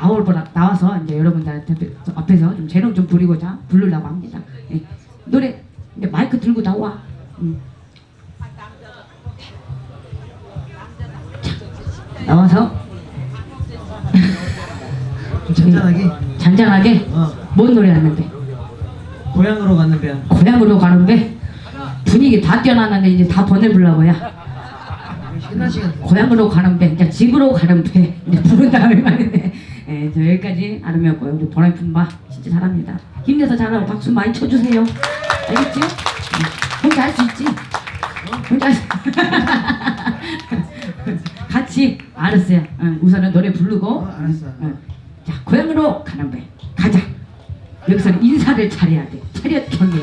나올 거라 나와서 이제 여러분들한테 앞에서 좀 재능 좀 부리고자 부르려고 합니다. 예. 노래 이제 마이크 들고 나와. 음. 자, 나와서 좀 잔잔하게 잔잔하게 어 뭔 노래 하는데 고향으로 가는 배야 고향으로 가는데 분위기 다 뛰어나는데 이제 다 보내보려고요. 고향으로 가는 배, 그러니까 집으로 가는 배 이제 부른 다음에 말인데 예, 저 여기까지 아름이었고요. 우리 보라품바 진짜 잘합니다. 힘내서 잘하고 박수 많이 쳐주세요. 알겠지? 예, 혼자 할 수 있지? 혼자 할 수... 같이 알았어요. 어, 우선은 노래 부르고 어, 알았어. 어. 자 고향으로 가는 배 가자. 여기서는 인사를 잘해야 돼. 차렷 경례.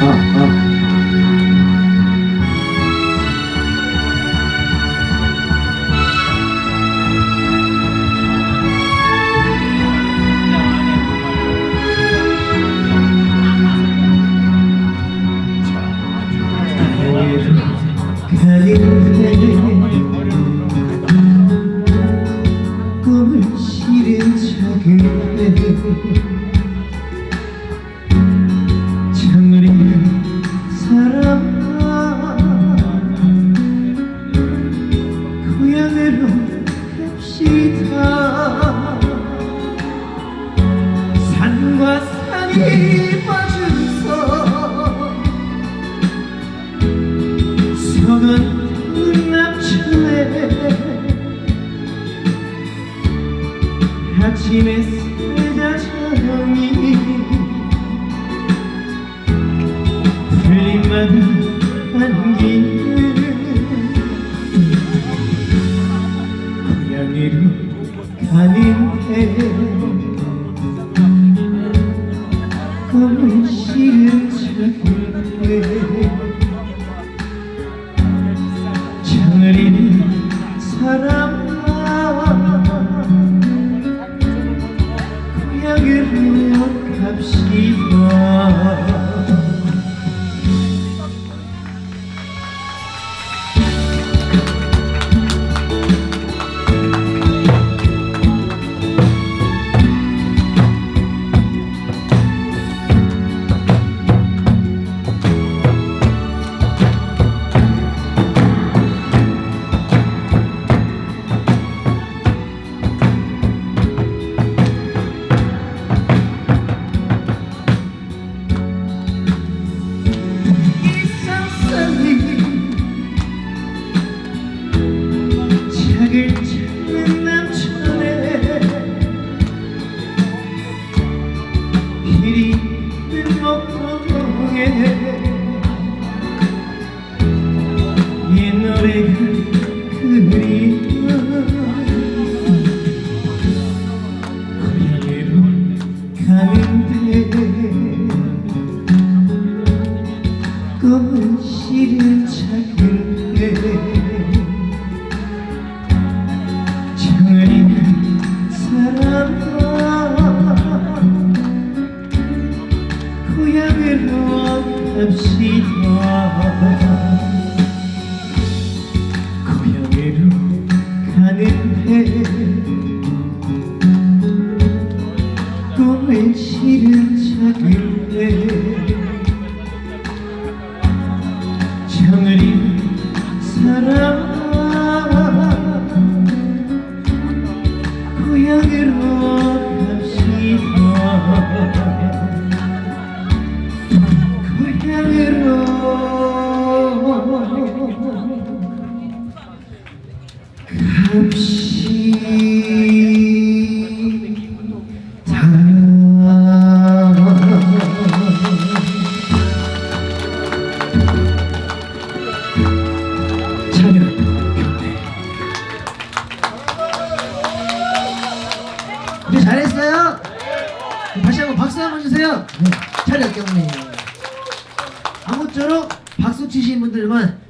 어, 어.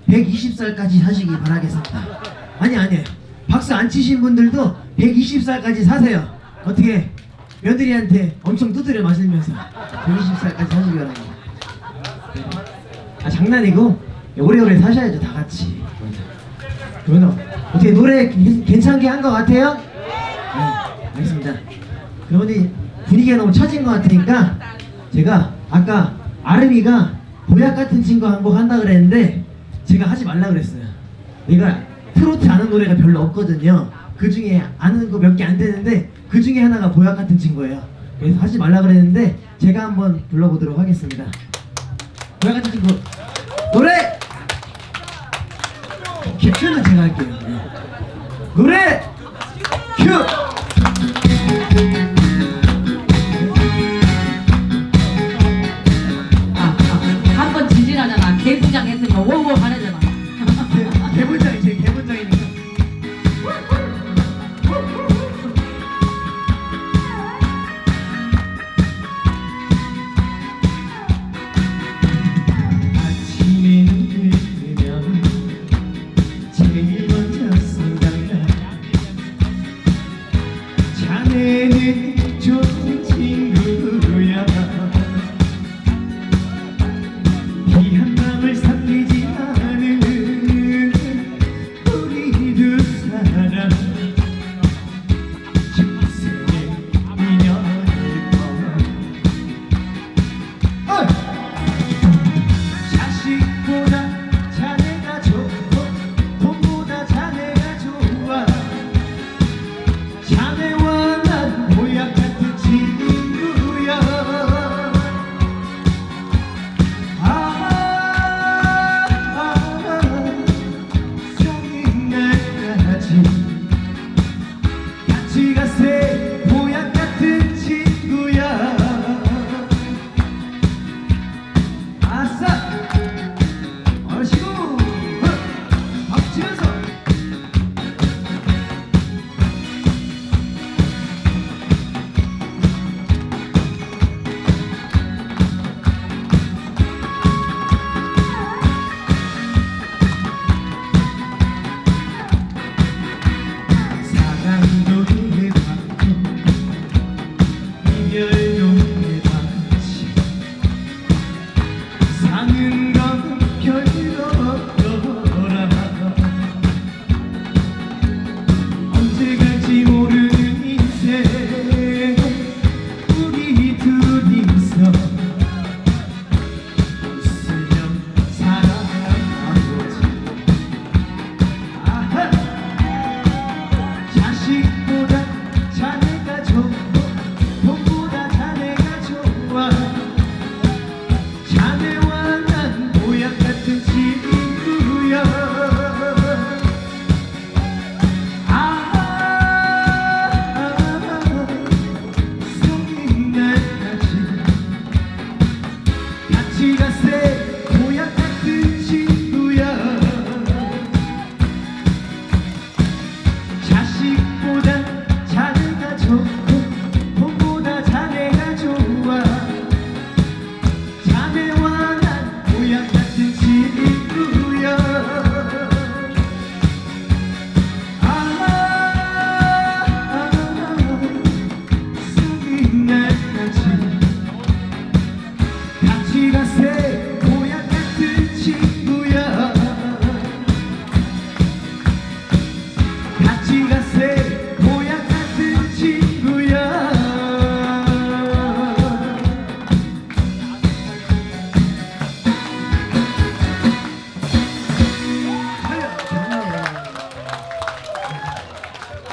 치신 분들만 120살까지 사시기 바라겠습니다 아니 아니 박수 안 치신 분들도 120살까지 사세요 어떻게 며느리한테 엄청 두드려 맞으면서 120살까지 사시기 바랍니다 아 장난이고 오래오래 사셔야죠 다 같이. 그러면 어떻게 노래 괜- 괜찮게 한 것 같아요? 네, 알겠습니다. 그러니 분위기가 너무 처진 것 같으니까 제가 아까 아름이가 보약 같은 친구 한 곡 한다 그랬는데 제가 하지 말라 그랬어요. 얘가 트로트 아는 노래가 별로 없거든요. 그 중에 아는 거 몇 개 안 되는데 그 중에 하나가 보약 같은 친구예요. 그래서 하지 말라 그랬는데 제가 한번 불러보도록 하겠습니다. 보약 같은 친구 노래 큐는 제가 할게요. 네. 노래 큐.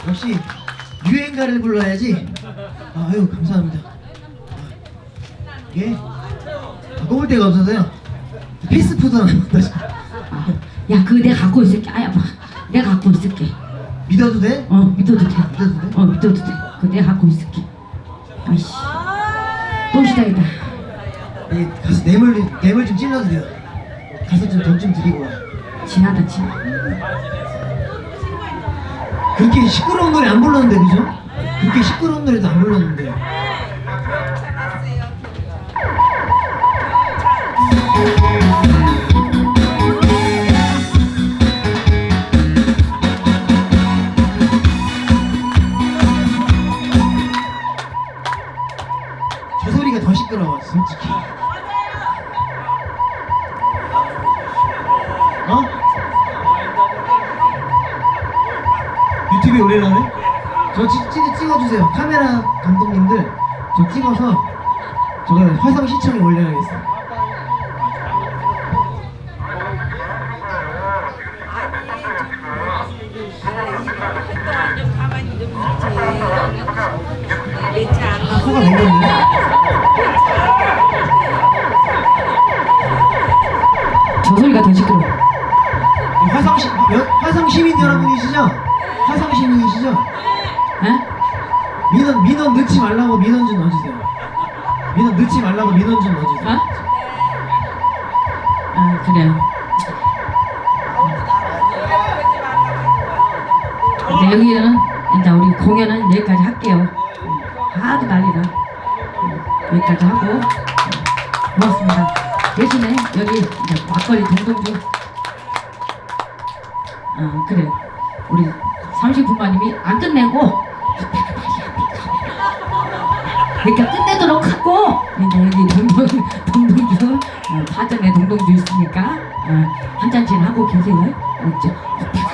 역시 유행가를 불러야지 아유 감사합니다 예. 아, 야, 그거 내가 갖고 있을게. 아야, 봐. 내가 갖고 있을게. 믿어도 돼? 어, 믿어도 돼. 믿어도 돼? 어, 믿어도 돼. 그거 내가 갖고 있을게. 아이씨. 또 시작이다. 예, 가서 뇌물 뇌물 좀 찔러도 돼요 가서 좀 돈 좀 드리고 와 지나다, 지나. 그렇게 시끄러운 노래 안 불렀는데 그죠? 그렇게 시끄러운 노래도 안 불렀는데 솔직히 어? 유튜브에 올리려네? 저 찍, 찍, 찍어주세요. 카메라 감독님들 저 찍어서 저거 화성 시청에 올려야겠어. 한동안 좀 가만히 좀 있지. 내차안 나오고. 코가 맹겼네. 저 소리가 더 시끄러. 화성 시 여- 시민 여러분이시죠? 화성 시민이시죠? 에? 민원 민원 넣지 말라고 민원 좀 넣어주세요. 민원 넣지 말라고 민원 좀 넣어주세요. 어? 아 그래요. 이제 여기는 이제 우리 공연은 여기까지 할게요. 하도 난리다. 여기까지 하고 고맙습니다. 대신에 여기 이제 막걸리 동동주. 아 그래. 우리 30분마님이 안 끝내고 그러니까 끝내도록 하고 여기 동동 동동주 어, 파전에 동동주 있으니까 어, 한 잔씩 하고 계세요. 알았죠?